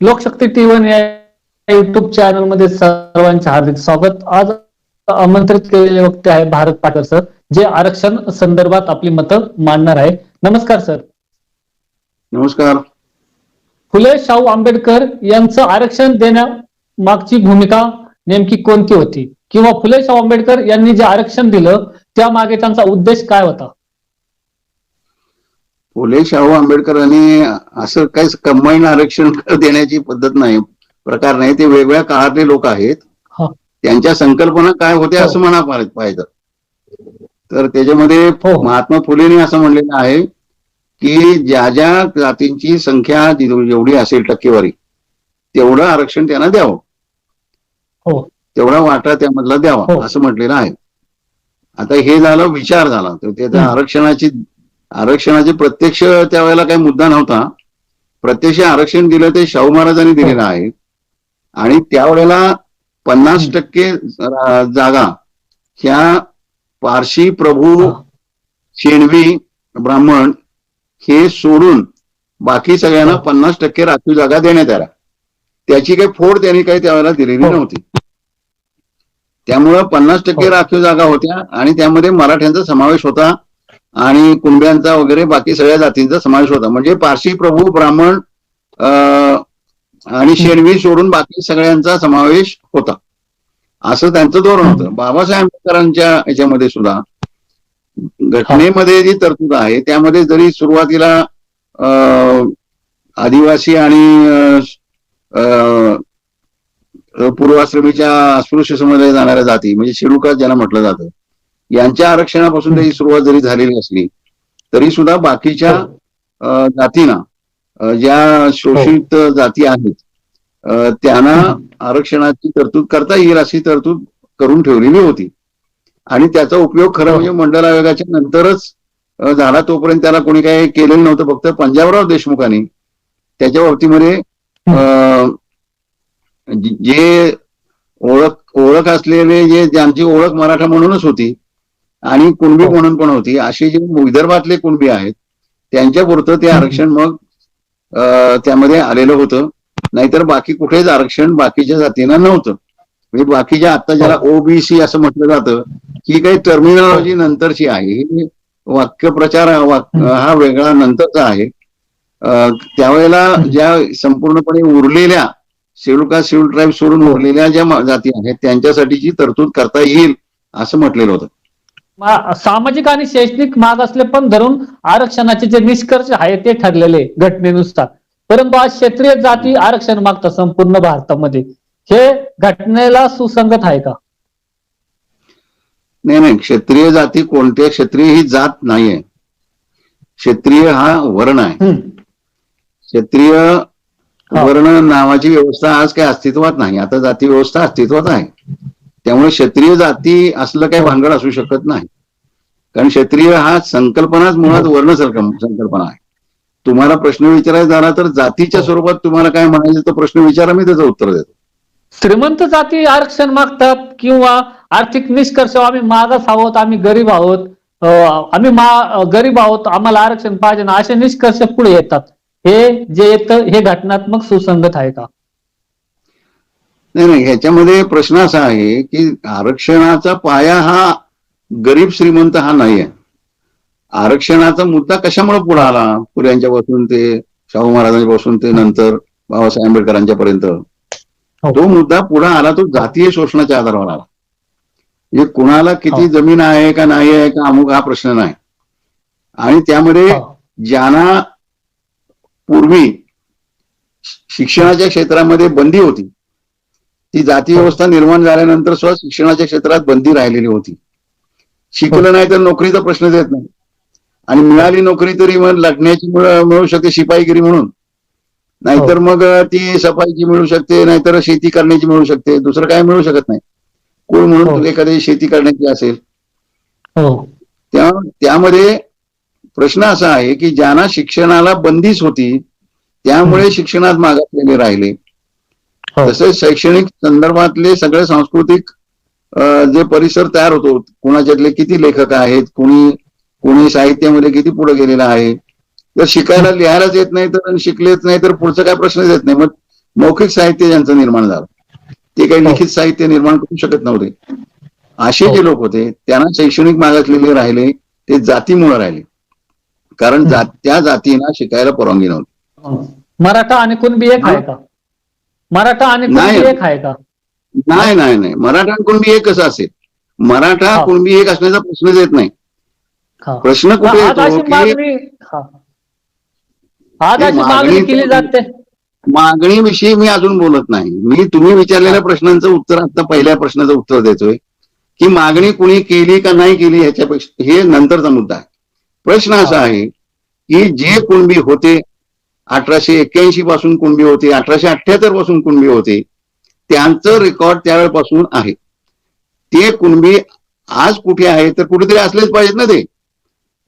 लोकशक्ती T one या YouTube चॅनलमध्ये सर्वांचे हार्दिक स्वागत. आज आमंत्रित केलेले वक्ते आहे भारत पाटील सर जे आरक्षण संदर्भात आपली मतं मांडणार आहे नमस्कार सर. नमस्कार. फुले शाहू आंबेडकर यांचं आरक्षण देण्या मागची भूमिका नेमकी कोणती होती? किंवा फुले शाहू आंबेडकर यांनी जे आरक्षण दिलं त्यामागे त्यांचा उद्देश काय होता? फुले शाहू आंबेडकरांनी असं काही कंबाईन आरक्षण देण्याची पद्धत नाही प्रकार नाही ते वेगवेगळ्या काळातले लोक आहेत. त्यांच्या संकल्पना काय होत्या हो. असं म्हणा पाहि- पाहिजे तर त्याच्यामध्ये हो. महात्मा फुलेने असं म्हणलेलं आहे की ज्या ज्या जातींची संख्या जेवढी असेल टक्केवारी तेवढं आरक्षण त्यांना द्यावं हो तेवढा वाटा त्यामधला. द्यावा असं म्हटलेलं आहे आता हे झालं विचार झाला तर त्याच्या. आरक्षणाची आरक्षणाचे प्रत्यक्ष त्यावेळेला काही मुद्दा नव्हता प्रत्यक्ष आरक्षण दिलं ते शाहू महाराजांनी दिलेलं आहे आणि त्यावेळेला पन्नास. टक्के जागा ह्या पारशी प्रभू. शेणवी ब्राह्मण हे सोडून बाकी सगळ्यांना. पन्नास टक्के राखीव जागा देण्यात आल्या त्याची काही फोड त्यांनी काही त्यावेळेला दिलेली हो. नव्हती त्यामुळं पन्नास टक्के हो. राखीव जागा होत्या आणि त्यामध्ये मराठ्यांचा समावेश होता आणि कुणब्यांचा वगैरे बाकी सगळ्या जातींचा समावेश होता. म्हणजे पारशी प्रभू ब्राह्मण आणि शेणवी सोडून बाकी सगळ्यांचा समावेश होता. असं त्यांचं धोरण होतं. बाबासाहेब आंबेडकरांच्या याच्यामध्ये सुद्धा घटनेमध्ये जी तरतूद आहे त्यामध्ये जरी सुरुवातीला आदिवासी आणि पूर्वाश्रमीच्या अस्पृश्य समजल्या जाणाऱ्या जाती म्हणजे शिरुका ज्याला म्हटलं जातं यांच्या आरक्षणापासून त्याची सुरुवात जरी झालेली असली तरी सुद्धा बाकीच्या हो. जातींना ज्या शोषित जाती आहेत त्यांना आरक्षणाची तरतूद करता येईल अशी तरतूद करून ठेवलेली होती आणि त्याचा उपयोग खरं हो. म्हणजे मंडल आयोगाच्या नंतरच झाला तोपर्यंत त्याला कोणी काही केलेलं नव्हतं फक्त पंजाबराव देशमुखांनी त्याच्या बाबतीमध्ये जे ओळख ओळख असलेले जे ज्यांची ओळख मराठा म्हणूनच होती आणि कुणबी हो. म्हणून पण होती. असे जे विदर्भातले कुणबी आहेत त्यांच्या पुरतं ते. आरक्षण मग त्यामध्ये आलेलं होतं. नाहीतर बाकी कुठेच आरक्षण बाकीच्या जातींना नव्हतं. म्हणजे बाकीच्या आता ज्याला ओबीसी असं म्हटलं जातं ही काही टर्मिनॉलॉजी नंतरची आहे. ही वाक्यप्रचार हा. हा वेगळा नंतरचा आहे. त्यावेळेला ज्या संपूर्णपणे उरलेल्या कास्ट शेड्यूल ट्राईब सोडून उरलेल्या ज्या जाती आहेत त्यांच्यासाठीची तरतूद करता येईल असं म्हटलेलं होतं. सामाजिक आणि शैक्षणिक माग असले पण धरून आरक्षणाचे जे निष्कर्ष आहे ते ठरलेले घटनेनुसार. परंतु आज क्षेत्रीय जाती आरक्षण मागतात संपूर्ण भारतामध्ये. हे घटनेला सुसंगत आहे का? नाही नाही. क्षत्रिय जाती कोणत्या क्षत्रिय ही जात नाहीये. क्षत्रिय हा वर्ण आहे. क्षत्रिय हा. वर्ण नावाची व्यवस्था आज काही अस्तित्वात नाही. आता जाती व्यवस्था अस्तित्वात आहे. त्यामुळे क्षत्रिय जाती असलं काही भानगड असू शकत नाही. कारण क्षत्रिय हा संकल्पनाच मुळात हो. वर्ण संकल्प- संकल्पना आहे. तुम्हाला प्रश्न विचारायचा झाला तर जातीच्या हो. स्वरूपात तुम्हाला काय म्हणायचं तो प्रश्न विचारा मी त्याचं उत्तर देतो. श्रीमंत जाती आरक्षण मागतात किंवा आर्थिक निष्कर्ष आम्ही मागास आहोत आम्ही गरीब आहोत आम्ही मा गरीब आहोत आम्हाला आरक्षण पाहिजे ना असे निष्कर्ष पुढे येतात. हे जे येतं हे घटनात्मक सुसंगत आहे का? नाही नाही ह्याच्यामध्ये प्रश्न असा आहे की आरक्षणाचा पाया हा गरीब श्रीमंत हा नाही आहे आरक्षणाचा मुद्दा कशामुळे पुढे आला? पुऱ्यांच्या पासून ते शाहू महाराजांच्या पासून ते नंतर बाबासाहेब आंबेडकरांच्या पर्यंत? तो मुद्दा पुढे आला तो जातीय शोषणाच्या आधारावर आला. म्हणजे कुणाला किती हो. जमीन आहे का नाही आहे का अमुक हा प्रश्न नाही. आणि त्यामध्ये हा. ज्यांना पूर्वी शिक्षणाच्या क्षेत्रामध्ये बंदी होती ती जाती व्यवस्था निर्माण झाल्यानंतर सुद्धा शिक्षणाच्या क्षेत्रात बंदी राहिलेली होती. शिकलं नाही तर नोकरीचा प्रश्नच येत नाही. आणि मिळाली नोकरी तरी मग लग्नाची मिळ- शकते शिपाईगिरी म्हणून. नाहीतर मग ती सफाईची मिळू शकते नाहीतर शेती करण्याची मिळू शकते दुसरं काय मिळू शकत नाही. कोण हो. म्हणून एखादी शेती करण्याची असेल. हो. त्या त्यामध्ये प्रश्न असा आहे की ज्यांना शिक्षणाला बंदीच होती त्यामुळे शिक्षणात मागासलेले राहिले. हो. तसेच शैक्षणिक संदर्भातले सगळे सांस्कृतिक जे परिसर तयार होतो कुणाच्यातले किती लेखक आहेत कुणी कुणी साहित्यामध्ये किती पुढे गेलेला आहे जर शिकायला लिहायलाच येत नाही तर शिकलेच नाही तर पुढचा काय प्रश्नच येत नाही. मग मौखिक साहित्य ज्यांचं निर्माण झालं ते काही हो. लिखित साहित्य निर्माण करू शकत नव्हते. असे हो. जे लोक होते त्यांना शैक्षणिक मागासलेले राहिले ते जातीमुळे राहिले. कारण त्या जातींना शिकायला परवानगी नव्हती. मराठा आणि कुणबी एक आहे का? मराठा आणि नाही. कुणबी एक आहे का? नाही नाही नाही. मराठा आणि कुणबी एक कसं असेल. मराठा. कुणबी एक असण्याचा प्रश्नच येत नाही. प्रश्न कुठे येतो की मागणी केली जाते. मागणीविषयी मी अजून बोलत नाही. मी तुम्ही विचारलेल्या प्रश्नांचं उत्तर आता पहिल्या प्रश्नाचं उत्तर देतोय. की मागणी कुणी केली का नाही केली ह्याच्यापेक्षा हे नंतरचा मुद्दा आहे. प्रश्न असा. आहे की जे कुणबी होते अठराशे एक्क्याऐंशी पासून कुणबी होते अठराशे अठ्याहत्तरपासून कुणबी होते. त्यांचं रेकॉर्ड त्यावेळेपासून आहे. ते कुणबी आज कुठे आहे तर कुठेतरी असलेच पाहिजेत ना ते.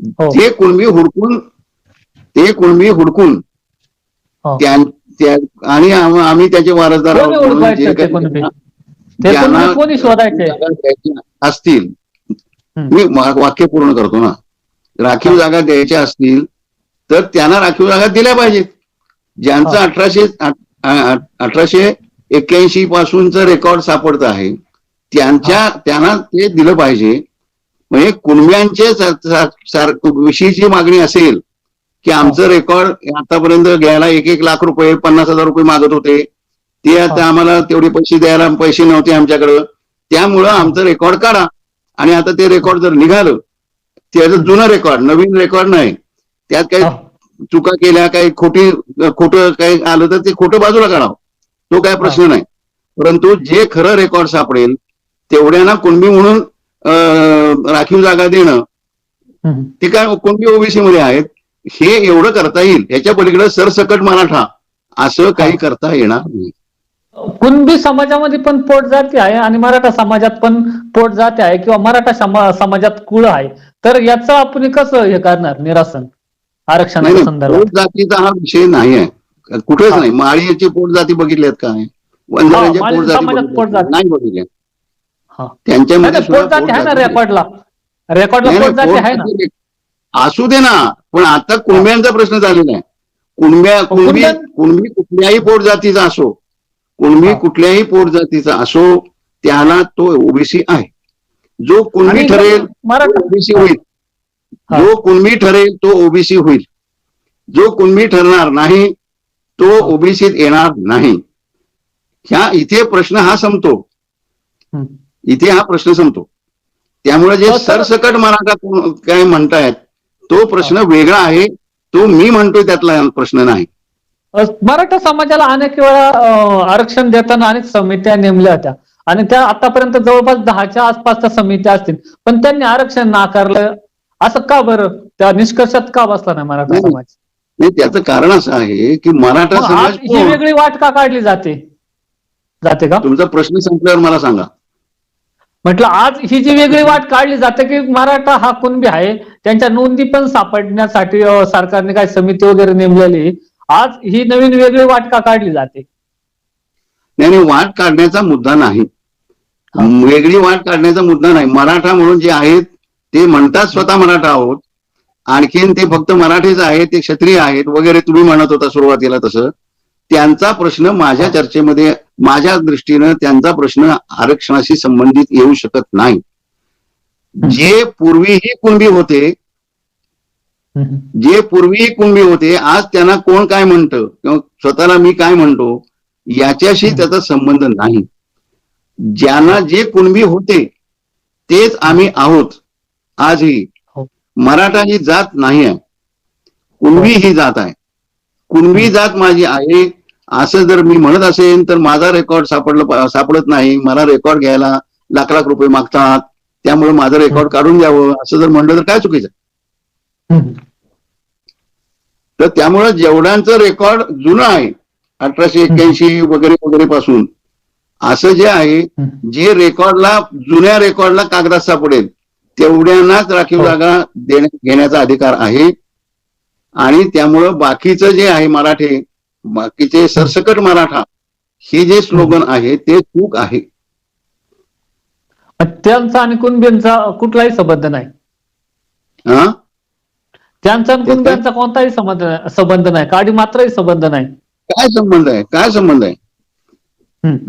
हो. ते कुणबी हुडकून ते कुणबी हुडकून हो. आणि आम- आम्ही त्याचे वारसदार असतील. मी वाक्य पूर्ण करतो ना. राखीव जागा द्यायच्या असतील तर त्यांना राखीव जागा दिल्या पाहिजेत. ज्यांचं. अठराशे अठराशे एक्क्याऐंशी पासूनचं रेकॉर्ड सापडत आहे त्यांच्या त्यांना ते दिलं पाहिजे. म्हणजे कुणब्यांचे विषयीची मागणी असेल की आमचं रेकॉर्ड आतापर्यंत घ्यायला एक एक लाख रुपये पन्नास हजार रुपये मागत होते. ते आता. आम्हाला तेवढे पैसे द्यायला पैसे नव्हते आमच्याकडं. त्यामुळं आमचं रेकॉर्ड काढा. आणि आता ते रेकॉर्ड जर निघालं त्याचं जुनं रेकॉर्ड नवीन रेकॉर्ड नाही. त्यात काही. चुका केल्या काही खोटी खोटं काही आलं तर ते खोटं बाजूला काढावं. तो काय प्रश्न नाही. परंतु जे खरं रेकॉर्ड सापडेल तेवढ्यांना कुणबी म्हणून राखीव जागा देणं. ते काय कुणबी ओबीसी मध्ये आहेत हे एवढं करता येईल. ह्याच्या पलीकडे सरसकट मराठा असं काही करता येणार नाही. कुणबी समाजामध्ये पण पोट जाती आहे आणि मराठा समाजात पण पोट जाती आहे किंवा मराठा समा- समाजात कुळ आहे. तर याचं आपण कसं हे करणार? निरासन. आरक्षणाच्या संदर्भात पोट जातीचा हा विषय नाही आहे कुठेच हा. नाही माळीची पोट जाती बघितल्यात काय वंजारांच्या का? नाही बघितल्या हा. त्यांच्यामध्ये आहे ना. रेकॉर्डला रेकॉर्डला आहे ना असू दे ना पण आता कुणब्यांचा प्रश्न झालेला आहे कुणब्या कुणबी कुणब्या- कुणबी कुठल्याही पोट जातीचा असो कुणबी हा. कुठल्याही पोट जातीचा असो त्याला तो ओबीसी आहे जो कुणबी ठरेल मराठा ओबीसी होईल हा. जो कुणबी ठरेल तो ओबीसी होईल. जो कुणबी ठरणार नाही तो ओबीसीत येणार नाही. ह्या इथे प्रश्न हा संपतो. इथे हा प्रश्न संपतो. त्यामुळे जे हो, सर. सरसकट मराठा काय म्हणतायत तो प्रश्न वेगळा आहे तो मी म्हणतोय त्यातला प्रश्न नाही. मराठा समाजाला अनेक वेळा आरक्षण देताना अनेक समित्या नेमल्या होत्या. आणि त्या आतापर्यंत जवळपास दहाच्या आसपासच्या समित्या असतील. पण त्यांनी आरक्षण नाकारलं असं का बरं? त्या निष्कर्षात का बसला नाही मराठा. समाज? नाही त्याचं कारण असं आहे की मराठा मग समाज आज ही कोण? वेगळी वाट का काढली जाते? जाते का? तुमचा प्रश्न संपल्यावर मला सांगा. म्हटलं आज ही जी वेगळी वाट काढली जाते की मराठा हा कुणबी आहे त्यांच्या नोंदी पण सापडण्यासाठी अ, सरकारने काय समिती वगैरे नेमलेली आज ही नवीन वेगळी वाट का काढली जाते? नाही नाही वाट काढण्याचा मुद्दा नाही. वेगळी वाट काढण्याचा मुद्दा नाही. मराठा म्हणून जे आहेत ते म्हणतात स्वतः मराठा आहोत. आणखीन ते फक्त मराठीच आहेत ते क्षत्रिय आहेत वगैरे तुम्ही म्हणत होता सुरुवातीला तसं. त्यांचा प्रश्न माझ्या चर्चेमध्ये माझ्या दृष्टीनं त्यांचा प्रश्न आरक्षणाशी संबंधित येऊ शकत नाही. जे पूर्वीही कुणबी होते जे पूर्वीही कुणबी होते आज त्यांना कोण काय म्हणतं किंवा स्वतःला मी काय म्हणतो याच्याशी त्याचा संबंध नाही. ज्यांना जे कुणबी होते तेच आम्ही आहोत. आजही हो. मराठा ही जात नाही आहे कुणबी ही जात आहे. कुणबी जात माझी आहे. असं जर मी म्हणत असेल तर माझा रेकॉर्ड सापडलं सापडत नाही. मला रेकॉर्ड घ्यायला लाख लाख रुपये मागतात. त्यामुळे माझं रेकॉर्ड काढून द्यावं असं जर म्हणलं तर काय चुकीचं. तर त्यामुळे जेवढ्यांचं रेकॉर्ड जुनं आहे अठराशे एक्क्याऐंशी वगैरे वगैरे पासून असं जे आहे. जे रेकॉर्डला जुन्या रेकॉर्डला कागदात सापडेल तेवढ्यांनाच राखीव हो. जागा देण्या घेण्याचा अधिकार आहे. आणि त्यामुळं बाकीचं जे आहे मराठे बाकीचे सरसकट मराठा हे जे स्लोगन आहे ते चूक आहे. त्यांचा आणि कुणबींचा कुठलाही संबंध नाही. हा? त्यांचा आणि कुणब्यांचा कोणताही संबंध संबंध नाही. काडी मात्रही संबंध नाही. काय संबंध आहे? काय संबंध आहे.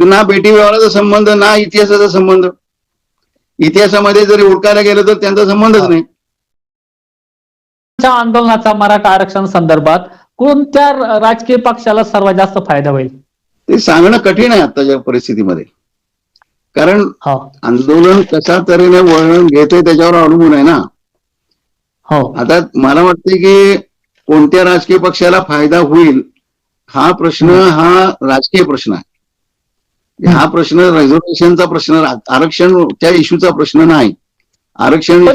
ना बेटी व्यवहाराचा संबंध ना इतिहासाचा संबंध. इतिहासामध्ये जरी उडकायला गेलं तर त्यांचा संबंधच नाही. आंदोलनाचा मराठा आरक्षण संदर्भात कोणत्या राजकीय पक्षाला सर्वात जास्त फायदा होईल? ते सांगणं कठीण आहे आताच्या परिस्थितीमध्ये. कारण हो. आंदोलन कशा तऱ्हेने वळण घेतोय त्याच्यावर अवलंबून आहे ना. हो. आता मला वाटते की कोणत्या राजकीय पक्षाला फायदा होईल हा प्रश्न हा राजकीय प्रश्न आहे. हा प्रश्न रिझर्वेशनचा प्रश्न रा- आरक्षणच्या इश्यूचा प्रश्न नाही आरक्षण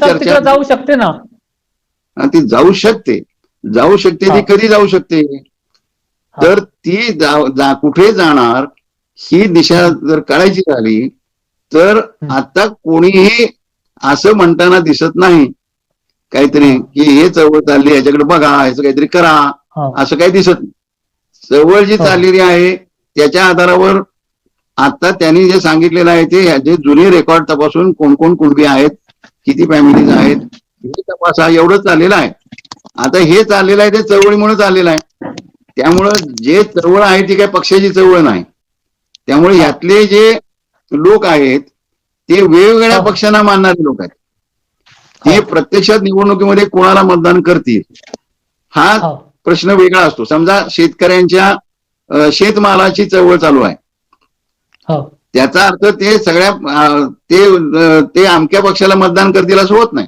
चर्चा जाऊ शकते ना ती जाऊ शकते जाऊ शकते. ती कधी जाऊ शकते तर ती जा- कुठे जाणार ही दिशा जर कळायची झाली तर. आता कोणीही असं म्हणताना दिसत नाही काहीतरी की हे चळवळ चालली याच्याकडे बघा ह्याचं काहीतरी करा. असं काही दिसत नाही चळवळ जी. चाललेली आहे त्याच्या आधारावर आता त्यांनी जे सांगितलेलं आहे ते ह्याचे जुने रेकॉर्ड तपासून कोण कोण कुणबी आहेत किती फॅमिलीज आहेत हे तपासा एवढं चाललेलं आहे. आता हे चाललेलं आहे ते चळवळीमुळे चाललेलं आहे. त्यामुळं जे चळवळ आहे ती काही पक्षाची चळवळ नाही. त्यामुळे यातले जे लोक आहेत ते वेगवेगळ्या हो. पक्षांना मानणारे लोक आहेत. ते प्रत्यक्षात निवडणुकीमध्ये कोणाला मतदान करतील हा हो. प्रश्न वेगळा असतो. समजा शेतकऱ्यांच्या शेतमालाची चळवळ चालू आहे. हो त्याचा अर्थ ते सगळ्या ते ते अमक्या पक्षाला मतदान करतील असं होत नाही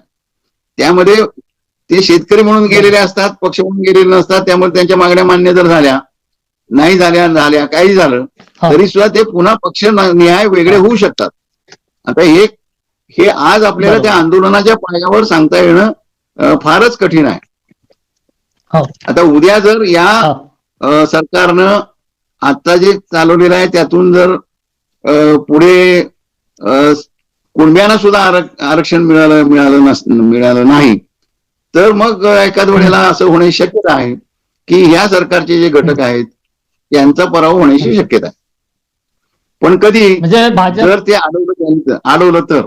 त्यामध्ये ते शेतकरी म्हणून गेलेले असतात पक्ष म्हणून गेलेले नसतात त्यामुळे त्यांच्या मागण्या मान्य जर झाल्या नाही झाल्या झाल्या काही झालं हा. तरी सुद्धा ते पुन्हा पक्ष निहाय वेगळे होऊ शकतात आता हे हे आज आपल्याला. त्या आंदोलनाच्या पायावर सांगता येणं फारच कठीण आहे हो आता उद्या जर या हो. सरकारनं आता जे चालवलेलं आहे त्यातून जर पुढे कुणब्यांना सुद्धा आरक- आरक्षण मिळालं मिळालं नस मिळालं नाही. तर मग एखाद वेळेला असं होण्याची शक्यता आहे की ह्या सरकारचे जे घटक आहेत त्यांचा पराभव होण्याची शक्यता आहे. पण कधी म्हणजे जर ते अडवलं त्यांचं अडवलं तर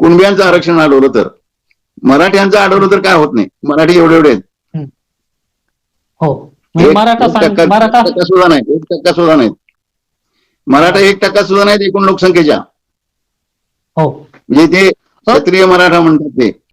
कुणब्यांचं आरक्षण अडवलं तर मराठ्यांचं अडवलं तर काय होत नाही? मराठी एवढे एवढे आहेत हो. म्हणजे टक्का एक टक्का सुद्धा नाही एक टक्का सुद्धा नाहीत मराठा एक टक्का सुद्धा नाहीत एकूण लोकसंख्येच्या. हो. म्हणजे ते क्षत्रिय मराठा म्हणतात ते.